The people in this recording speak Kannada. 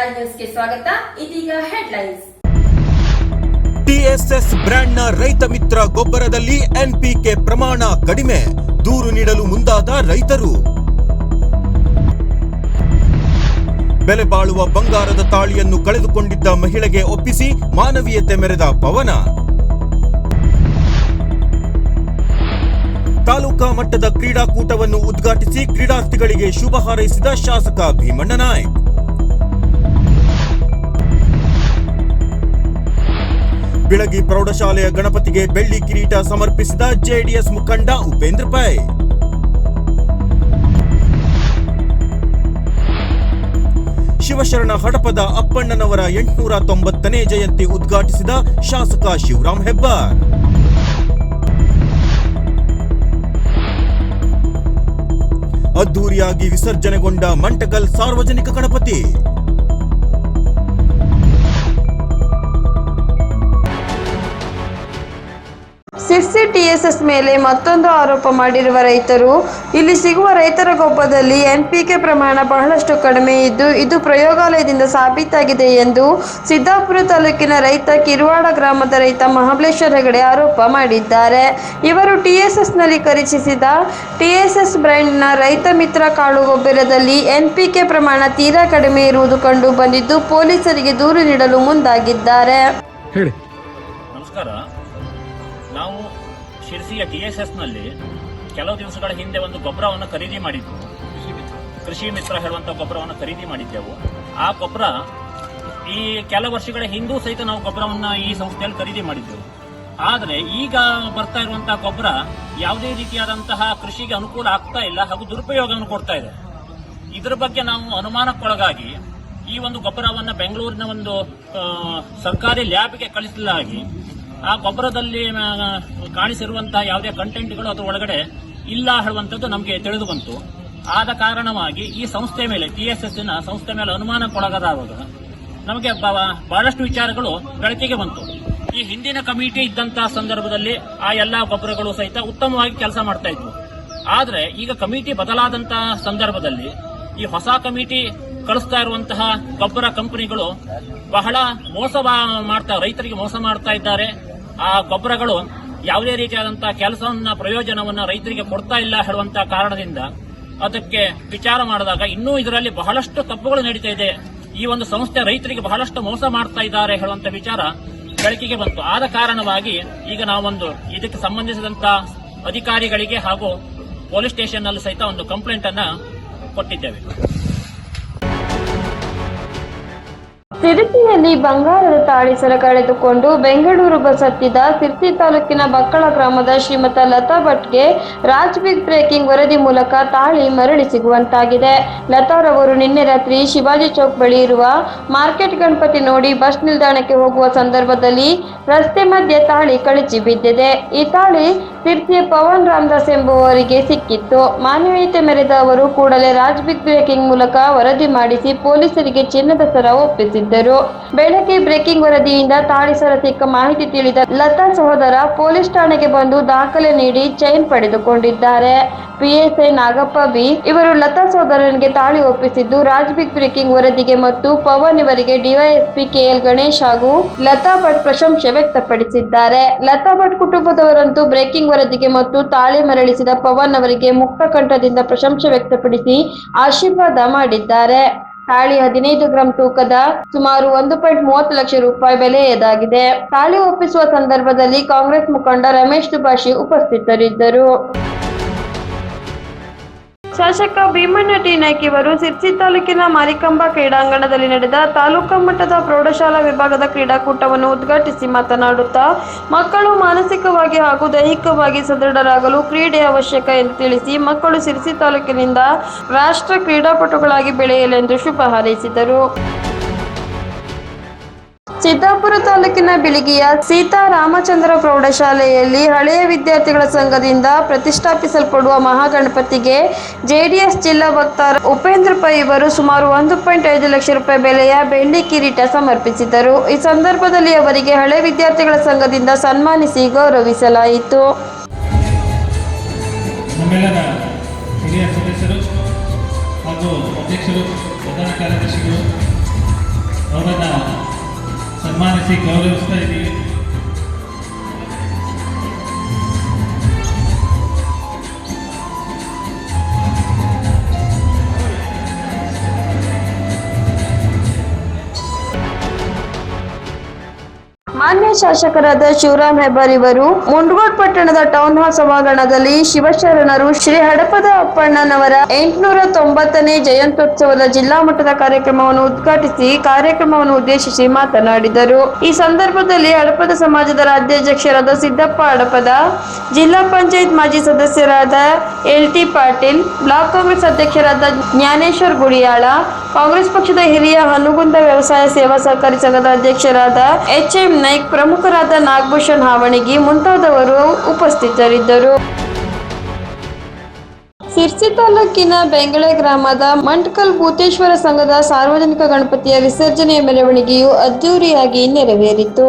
ರಾಜ್ ಸ್ವಾಗತ. ಇದೀಗ ಟಿಎಸ್ಎಸ್ ಬ್ರ್ಯಾಂಡ್ನ ರೈತ ಮಿತ್ರ ಗೊಬ್ಬರದಲ್ಲಿ ಎನ್ಪಿಕೆ ಪ್ರಮಾಣ ಕಡಿಮೆ. ದೂರು ನೀಡಲು ಮುಂದಾದ ರೈತರು. ಬೆಲೆ ಬಾಳುವ ಬಂಗಾರದ ತಾಳಿಯನ್ನು ಕಳೆದುಕೊಂಡಿದ್ದ ಮಹಿಳೆಗೆ ಒಪ್ಪಿಸಿ ಮಾನವೀಯತೆ ಮೆರೆದ ಪವನ. ತಾಲೂಕಾ ಮಟ್ಟದ ಕ್ರೀಡಾಕೂಟವನ್ನು ಉದ್ಘಾಟಿಸಿ ಕ್ರೀಡಾರ್ಥಿಗಳಿಗೆ ಶುಭ ಹಾರೈಸಿದ ಶಾಸಕ ಭೀಮಣ್ಣ ನಾಯ್ಕ್. ಬಿಳಗಿ ಪ್ರೌಢಶಾಲೆಯ ಗಣಪತಿಗೆ ಬೆಳ್ಳಿ ಕಿರೀಟ ಸಮರ್ಪಿಸಿದ ಜೆಡಿಎಸ್ ಮುಖಂಡ ಉಪೇಂದ್ರ ಪೈ. ಶಿವಶರಣ ಹಡಪದ ಅಪ್ಪಣ್ಣನವರ ಎಂಟುನೂರ ತೊಂಬತ್ತನೇ ಜಯಂತಿ ಉದ್ಘಾಟಿಸಿದ ಶಾಸಕ ಶಿವರಾಮ್ ಹೆಬ್ಬಾರ್. ಅದ್ದೂರಿಯಾಗಿ ವಿಸರ್ಜನೆಗೊಂಡ ಮಂಟಕಲ್ ಸಾರ್ವಜನಿಕ ಗಣಪತಿ. ಸಿರ್ಸಿ ಟಿಎಸ್ಎಸ್ ಮೇಲೆ ಮತ್ತೊಂದು ಆರೋಪ ಮಾಡಿರುವ ರೈತರು. ಇಲ್ಲಿ ಸಿಗುವ ರೈತರ ಗೊಬ್ಬರದಲ್ಲಿ ಎನ್ಪಿಕೆ ಪ್ರಮಾಣ ಬಹಳಷ್ಟು ಕಡಿಮೆ ಇದ್ದು ಇದು ಪ್ರಯೋಗಾಲಯದಿಂದ ಸಾಬೀತಾಗಿದೆ ಎಂದು ಸಿದ್ದಾಪುರ ತಾಲೂಕಿನ ರೈತ ಕಿರುವಾಡ ಗ್ರಾಮದ ರೈತ ಮಹಾಬಲೇಶ್ವರ ಹೆಗಡೆ ಆರೋಪ ಮಾಡಿದ್ದಾರೆ. ಇವರು ಟಿಎಸ್ಎಸ್ನಲ್ಲಿ ಖರೀದಿಸಿದ ಟಿಎಸ್ಎಸ್ ಬ್ರ್ಯಾಂಡ್ನ ರೈತ ಮಿತ್ರ ಕಾಳು ಗೊಬ್ಬರದಲ್ಲಿ ಎನ್ಪಿಕೆ ಪ್ರಮಾಣ ತೀರಾ ಕಡಿಮೆ ಇರುವುದು ಕಂಡು ಬಂದಿದ್ದು ಪೊಲೀಸರಿಗೆ ದೂರು ನೀಡಲು ಮುಂದಾಗಿದ್ದಾರೆ. ಹೇಳಿ. ನಮಸ್ಕಾರ. ಶಿರ್ಸಿಯ ಡಿಎಸ್ಎಸ್ನಲ್ಲಿ ಎಸ್ ಎಸ್ನಲ್ಲಿ ಕೆಲವು ದಿವಸಗಳ ಹಿಂದೆ ಒಂದು ಗೊಬ್ಬರವನ್ನು ಖರೀದಿ ಮಾಡಿದ್ವು. ಕೃಷಿ ಮಿತ್ರ ಹೇಳುವಂತಹ ಗೊಬ್ಬರವನ್ನು ಖರೀದಿ ಮಾಡಿದ್ದೆವು. ಆ ಗೊಬ್ಬರ ಈ ಕೆಲ ವರ್ಷಗಳ ಹಿಂದೂ ಸಹಿತ ನಾವು ಗೊಬ್ಬರವನ್ನು ಈ ಸಂಸ್ಥೆಯಲ್ಲಿ ಖರೀದಿ ಮಾಡಿದ್ದೆವು ಆದರೆ ಈಗ ಬರ್ತಾ ಇರುವಂತಹ ಗೊಬ್ಬರ ಯಾವುದೇ ರೀತಿಯಾದಂತಹ ಕೃಷಿಗೆ ಅನುಕೂಲ ಆಗ್ತಾ ಇಲ್ಲ ಹಾಗೂ ದುರುಪಯೋಗವನ್ನು ಕೊಡ್ತಾ ಇದೆ. ಇದರ ಬಗ್ಗೆ ನಾವು ಅನುಮಾನಕ್ಕೊಳಗಾಗಿ ಈ ಒಂದು ಗೊಬ್ಬರವನ್ನು ಬೆಂಗಳೂರಿನ ಒಂದು ಸರ್ಕಾರಿ ಲ್ಯಾಬ್ಗೆ ಕಳಿಸಲಾಗಿ ಆ ಗೊಬ್ಬರದಲ್ಲಿ ಕಾಣಿಸಿರುವಂತಹ ಯಾವುದೇ ಕಂಟೆಂಟ್ಗಳು ಅದರ ಒಳಗಡೆ ಇಲ್ಲ ಹೇಳುವಂಥದ್ದು ನಮಗೆ ತಿಳಿದು ಬಂತು. ಆದ ಕಾರಣವಾಗಿ ಈ ಸಂಸ್ಥೆ ಮೇಲೆ ಟಿ ಎಸ್ ಸಂಸ್ಥೆ ಮೇಲೆ ಅನುಮಾನಕ್ಕೊಳಗಾದಾಗ ನಮಗೆ ಬಹಳಷ್ಟು ವಿಚಾರಗಳು ಬೆಳಕಿಗೆ ಬಂತು. ಈ ಹಿಂದಿನ ಕಮಿಟಿ ಇದ್ದಂತಹ ಸಂದರ್ಭದಲ್ಲಿ ಆ ಎಲ್ಲಾ ಗೊಬ್ಬರಗಳು ಸಹಿತ ಉತ್ತಮವಾಗಿ ಕೆಲಸ ಮಾಡ್ತಾ ಇದ್ವು. ಆದರೆ ಈಗ ಕಮಿಟಿ ಬದಲಾದಂತಹ ಸಂದರ್ಭದಲ್ಲಿ ಈ ಹೊಸ ಕಮಿಟಿ ಕಳಿಸ್ತಾ ಇರುವಂತಹ ಗೊಬ್ಬರ ಕಂಪನಿಗಳು ಬಹಳ ಮೋಸ ಮಾಡ್ತಾ, ರೈತರಿಗೆ ಮೋಸ ಮಾಡ್ತಾ ಇದ್ದಾರೆ. ಆ ಗೊಬ್ಬರಗಳು ಯಾವುದೇ ರೀತಿಯಾದಂತಹ ಕೆಲಸವನ್ನ, ಪ್ರಯೋಜನವನ್ನ ರೈತರಿಗೆ ಕೊಡ್ತಾ ಇಲ್ಲ ಹೇಳುವಂತಹ ಕಾರಣದಿಂದ ಅದಕ್ಕೆ ವಿಚಾರ ಮಾಡಿದಾಗ ಇನ್ನೂ ಇದರಲ್ಲಿ ಬಹಳಷ್ಟು ತಪ್ಪುಗಳು ನಡೀತಾ ಇದೆ. ಈ ಒಂದು ಸಂಸ್ಥೆ ರೈತರಿಗೆ ಬಹಳಷ್ಟು ಮೋಸ ಮಾಡ್ತಾ ಇದ್ದಾರೆ ಹೇಳುವಂತ ವಿಚಾರ ಬೆಳಕಿಗೆ ಬಂತು. ಆದ ಕಾರಣವಾಗಿ ಈಗ ನಾವೊಂದು ಇದಕ್ಕೆ ಸಂಬಂಧಿಸಿದಂತ ಅಧಿಕಾರಿಗಳಿಗೆ ಹಾಗೂ ಪೊಲೀಸ್ ಸ್ಟೇಷನ್ನಲ್ಲಿ ಸಹಿತ ಒಂದು ಕಂಪ್ಲೇಂಟ್ ಅನ್ನ ಕೊಟ್ಟಿದ್ದೇವೆ. ಸಿರಿಸಿಯಲ್ಲಿ ಬಂಗಾರದ ತಾಳಿ ಸರ ಕಳೆದುಕೊಂಡು ಬೆಂಗಳೂರು ಬಸ್ ಹತ್ತಿದ ಸಿರ್ಸಿ ತಾಲೂಕಿನ ಬಕ್ಕಳ ಗ್ರಾಮದ ಶ್ರೀಮತ ಲತಾ ಭಟ್ಗೆ ರಾಜ್ ಬಿಗ್ ಬ್ರೇಕಿಂಗ್ ವರದಿ ಮೂಲಕ ತಾಳಿ ಮರಳಿ ಸಿಗುವಂತಾಗಿದೆ. ಲತಾರವರು ನಿನ್ನೆ ರಾತ್ರಿ ಶಿವಾಜಿ ಚೌಕ್ ಬಳಿ ಇರುವ ಮಾರ್ಕೆಟ್ ಗಣಪತಿ ನೋಡಿ ಬಸ್ ನಿಲ್ದಾಣಕ್ಕೆ ಹೋಗುವ ಸಂದರ್ಭದಲ್ಲಿ ರಸ್ತೆ ಮಧ್ಯೆ ತಾಳಿ ಕಳಚಿ ಬಿದ್ದಿದೆ. ಈ ತಾಳಿ ಸಿರ್ಸಿಯ ಪವನ್ ರಾಮದಾಸ್ ಎಂಬುವವರಿಗೆ ಸಿಕ್ಕಿತ್ತು. ಮಾನವೀಯತೆ ಮೆರೆದ ಅವರು ಕೂಡಲೇ ರಾಜ್ ಬಿಗ್ ಬ್ರೇಕಿಂಗ್ ಮೂಲಕ ವರದಿ ಮಾಡಿಸಿ ಪೊಲೀಸರಿಗೆ ಚಿನ್ನದ ಸರ ಒಪ್ಪಿಸಿದ್ದರು. ಬೆಳಗ್ಗೆ ಬ್ರೇಕಿಂಗ್ ವರದಿಯಿಂದ ತಾಳಿ ಸರ ಸಿಕ್ಕ ಮಾಹಿತಿ ತಿಳಿದ ಲತಾ ಸಹೋದರ ಪೊಲೀಸ್ ಠಾಣೆಗೆ ಬಂದು ದಾಖಲೆ ನೀಡಿ ಚೈನ್ ಪಡೆದುಕೊಂಡಿದ್ದಾರೆ. PSI Nagappa B. ಇವರು ಲತಾ ಸಹೋದರನಿಗೆ ತಾಳಿ ಒಪ್ಪಿಸಿದ್ದು ರಾಜ್ ಬಿಗ್ ಬ್ರೇಕಿಂಗ್ ವರದಿಗೆ ಮತ್ತು ಪವನ್ ಇವರಿಗೆ ಡಿವೈಎಸ್ಪಿ ಕೆಎಲ್ ಗಣೇಶ್ ಹಾಗೂ ಲತಾ ಭಟ್ ಪ್ರಶಂಸೆ ವ್ಯಕ್ತಪಡಿಸಿದ್ದಾರೆ. ಲತಾ ಭಟ್ ಕುಟುಂಬದವರಂತೂ ಬ್ರೇಕಿಂಗ್ ವರದಿಗೆ ಮತ್ತು ತಾಳಿ ಮರಳಿಸಿದ ಪವನ್ ಅವರಿಗೆ ಮುಕ್ತ ಕಂಠದಿಂದ ಪ್ರಶಂಸೆ ವ್ಯಕ್ತಪಡಿಸಿ ಆಶೀರ್ವಾದ ಮಾಡಿದ್ದಾರೆ. ತಾಳಿ ಹದಿನೈದು ಗ್ರಾಂ ತೂಕದ ಸುಮಾರು ಒಂದು ಪಾಯಿಂಟ್ ಮೂವತ್ತು ಲಕ್ಷ ರೂಪಾಯಿ ಬೆಲೆಯದಾಗಿದೆ ತಾಳಿ ಒಪ್ಪಿಸುವ ಸಂದರ್ಭದಲ್ಲಿ ಕಾಂಗ್ರೆಸ್ ಮುಖಂಡ ರಮೇಶ್ ದುಭಾಷಿ ಉಪಸ್ಥಿತರಿದ್ದರು. ಶಾಸಕ ಭೀಮಣ್ಣ ಟಿ ನಾಯ್ಕ ಇವರು ಸಿರ್ಸಿ ತಾಲೂಕಿನ ಮಾರಿಕಂಬ ಕ್ರೀಡಾಂಗಣದಲ್ಲಿ ನಡೆದ ತಾಲೂಕು ಮಟ್ಟದ ಪ್ರೌಢಶಾಲಾ ವಿಭಾಗದ ಕ್ರೀಡಾಕೂಟವನ್ನು ಉದ್ಘಾಟಿಸಿ ಮಾತನಾಡುತ್ತಾ, ಮಕ್ಕಳು ಮಾನಸಿಕವಾಗಿ ಹಾಗೂ ದೈಹಿಕವಾಗಿ ಸದೃಢರಾಗಲು ಕ್ರೀಡೆ ಅವಶ್ಯಕ ಎಂದು ತಿಳಿಸಿ, ಮಕ್ಕಳು ಸಿರ್ಸಿ ತಾಲೂಕಿನಿಂದ ರಾಷ್ಟ್ರ ಕ್ರೀಡಾಪಟುಗಳಾಗಿ ಬೆಳೆಯಲೆಂದು ಶುಭ ಹಾರೈಸಿದರು. ಸಿದ್ದಾಪುರ ತಾಲೂಕಿನ ಬಿಳಿಗಿಯ ಸೀತಾ ರಾಮಚಂದ್ರ ಪ್ರೌಢಶಾಲೆಯಲ್ಲಿ ಹಳೆಯ ವಿದ್ಯಾರ್ಥಿಗಳ ಸಂಘದಿಂದ ಪ್ರತಿಷ್ಠಾಪಿಸಲ್ಪಡುವ ಮಹಾಗಣಪತಿಗೆ ಜೆಡಿಎಸ್ ಜಿಲ್ಲಾ ವಕ್ತಾರ ಉಪೇಂದ್ರ ಪೈ ಇವರು ಸುಮಾರು ಒಂದು ಪಾಯಿಂಟ್ ಐದು ಲಕ್ಷ ರೂಪಾಯಿ ಬೆಲೆಯ ಬೆಳ್ಳಿ ಕಿರೀಟ ಸಮರ್ಪಿಸಿದರು ಈ ಸಂದರ್ಭದಲ್ಲಿ ಅವರಿಗೆ ಹಳೆ ವಿದ್ಯಾರ್ಥಿಗಳ ಸಂಘದಿಂದ ಸನ್ಮಾನಿಸಿ ಗೌರವಿಸಲಾಯಿತು. ಸನ್ಮಾನಿಸಿ ಶಾಸಕರಾದ ಶಿವರಾಮ್ ಹೆಬ್ಬಾರ್ ಇವರು ಮುಂಡಗೋಡ್ ಪಟ್ಟಣದ ಟೌನ್ ಹಾಲ್ ಸಭಾಂಗಣದಲ್ಲಿ ಶಿವಶರಣರು ಶ್ರೀ ಹಡಪದ ಅಪ್ಪಣ್ಣನವರ ಎಂಟುನೂರ ತೊಂಬತ್ತನೇ ಜಯಂತ್ಯೋತ್ಸವದ ಜಿಲ್ಲಾ ಮಟ್ಟದ ಕಾರ್ಯಕ್ರಮವನ್ನು ಉದ್ಘಾಟಿಸಿ ಕಾರ್ಯಕ್ರಮವನ್ನು ಉದ್ದೇಶಿಸಿ ಮಾತನಾಡಿದರು. ಈ ಸಂದರ್ಭದಲ್ಲಿ ಹಡಪದ ಸಮಾಜದ ರಾಜ್ಯಾಧ್ಯಕ್ಷರಾದ ಸಿದ್ದಪ್ಪ ಹಡಪದ, ಜಿಲ್ಲಾ ಪಂಚಾಯತ್ ಮಾಜಿ ಸದಸ್ಯರಾದ L T Patil, block Congress ಅಧ್ಯಕ್ಷರಾದ ಜ್ಞಾನೇಶ್ವರ್ ಗುಡಿಯಾಳ, ಕಾಂಗ್ರೆಸ್ ಪಕ್ಷದ ಹಿರಿಯ ಹನುಗುಂದ ವ್ಯವಸಾಯ ಸೇವಾ ಸಹಕಾರಿ ಸಂಘದ ಅಧ್ಯಕ್ಷರಾದ ಎಚ್ ಎಂ ನಾಯ್ಕ್ ಪ್ರಮುಖರಾದ ನಾಗಭೂಷಣ್ ಹಾವಣಿಗಿ ಮುಂತಾದವರು ಉಪಸ್ಥಿತರಿದ್ದರು. ಸಿರ್ಸಿ ತಾಲೂಕಿನ ಬೆಂಗಳೆ ಗ್ರಾಮದ ಮಂಟ್ಕಲ್ ಭೂತೇಶ್ವರ ಸಂಘದ ಸಾರ್ವಜನಿಕ ಗಣಪತಿಯ ವಿಸರ್ಜನೆಯ ಮೆರವಣಿಗೆಯು ಅದ್ದೂರಿಯಾಗಿ ನೆರವೇರಿತು.